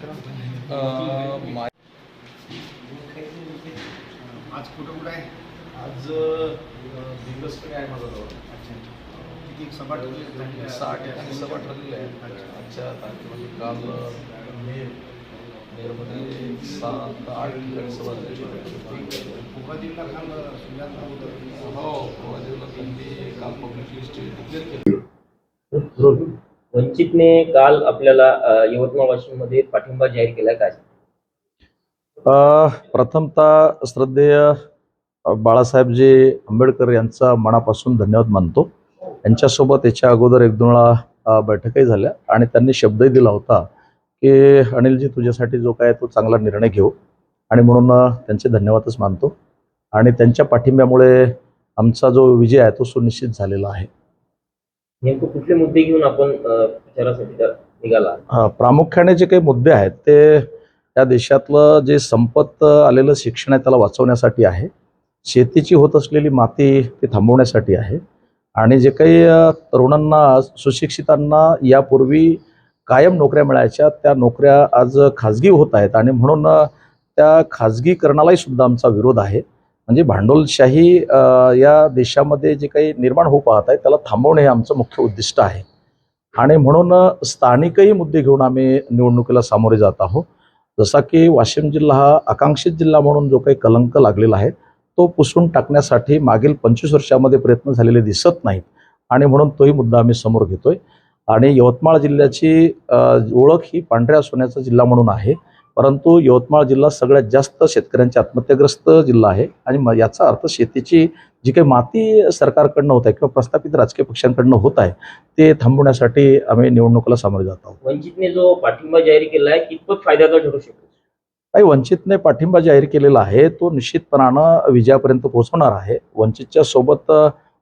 अं, मा- आज कुठं कुठं आहे? आज दिवसकडे आहे माझा जवळ किती सभा ठेवली झाली सहा ठिकाणी सभा ठरलेल्या आहेत. आजच्या तारखेमध्ये काल नेर नेरमध्ये सात आठ ठिकाणी सभा झालेली आहे. फुगादीला काल सुजाता होतं. हो प्रवासीला त्यांनी काल पब्लिक लिस्ट डिक्लेअर केली. वंचितने काल आपल्याला यवतमाळ वाशिममध्ये पाठिंबा जाहीर केला काय प्रथमतः श्रद्धेय बाळासाहेबजी आंबेडकर यांचा मनापासून धन्यवाद मानतो. यांच्यासोबत याच्या अगोदर एक दोन वेळा बैठकही झाल्या आणि त्यांनी शब्दही दिला होता की अनिलजी तुझ्यासाठी जो काय तो चांगला निर्णय घेऊ. आणि म्हणून त्यांचे धन्यवादच मानतो. आणि त्यांच्या पाठिंब्यामुळे आमचा जो विजय आहे तो सुनिश्चित झालेला आहे. नेमकं कुठले मुद्दे घेऊन आपण निघाला? हा, प्रामुख्याने जे काही मुद्दे आहेत ते या देशातलं जे संपत आलेलं शिक्षण आहे त्याला वाचवण्यासाठी आहे. शेतीची होत असलेली माती ते थांबवण्यासाठी आहे. आणि जे काही तरुणांना सुशिक्षितांना यापूर्वी कायम नोकऱ्या मिळायच्या त्या नोकऱ्या आज खाजगी होत आहेत. आणि म्हणून त्या खाजगीकरणालाही सुद्धा आमचा विरोध आहे. म्हणजे भांडवलशाही या देशामध्ये जे काही निर्माण होऊ पाहत आहे त्याला थांबवणे हे आमचं मुख्य उद्दिष्ट आहे. आणि म्हणून स्थानिकही मुद्दे घेऊन आम्ही निवडणुकीला सामोरे जात आहोत. जसा की वाशिम जिल्हा हा आकांक्षित जिल्हा म्हणून जो काही कलंक लागलेला आहे तो पुसून टाकण्यासाठी मागील पंचवीस वर्षामध्ये प्रयत्न झालेले दिसत नाहीत. आणि म्हणून तोही मुद्दा आम्ही समोर घेतोय. आणि यवतमाळ जिल्ह्याची ओळख ही पांढऱ्या सोन्याचा जिल्हा म्हणून आहे. परंतु यवतमाळ जिल्हा सगळ्यात जास्त शेतकऱ्यांच्या आत्महत्याग्रस्त जिल्हा आहे आणि याचा अर्थ शेतीची जी काही माती सरकारकडनं होत आहे किंवा प्रस्थापित राजकीय पक्षांकडनं होत आहे ते थांबवण्यासाठी आम्ही निवडणुकीला सामोरे जात आहोत. वंचितने जो पाठिंबा जाहीर केला आहे कितपत फायद्याचा ठरू शकतो? काही वंचितने पाठिंबा जाहीर केलेला आहे तो निश्चितपणानं विजयापर्यंत पोहोचवणार आहे. वंचितच्या सोबत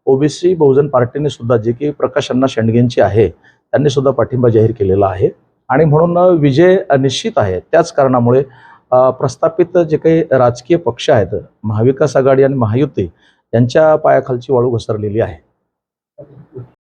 ओबीसी बहुजन पार्टीने सुद्धा जे की प्रकाश अण्णा शेंडगेंची आहे त्यांनी सुद्धा पाठिंबा जाहीर केलेला आहे. आणि म्हणून विजय निश्चित आहे त्याच कारणामुळे प्रस्थापित जे काही राजकीय पक्ष आहेत महाविकास आघाडी आणि महायुती यांच्या पायाखालची वाळू घसरलेली आहे.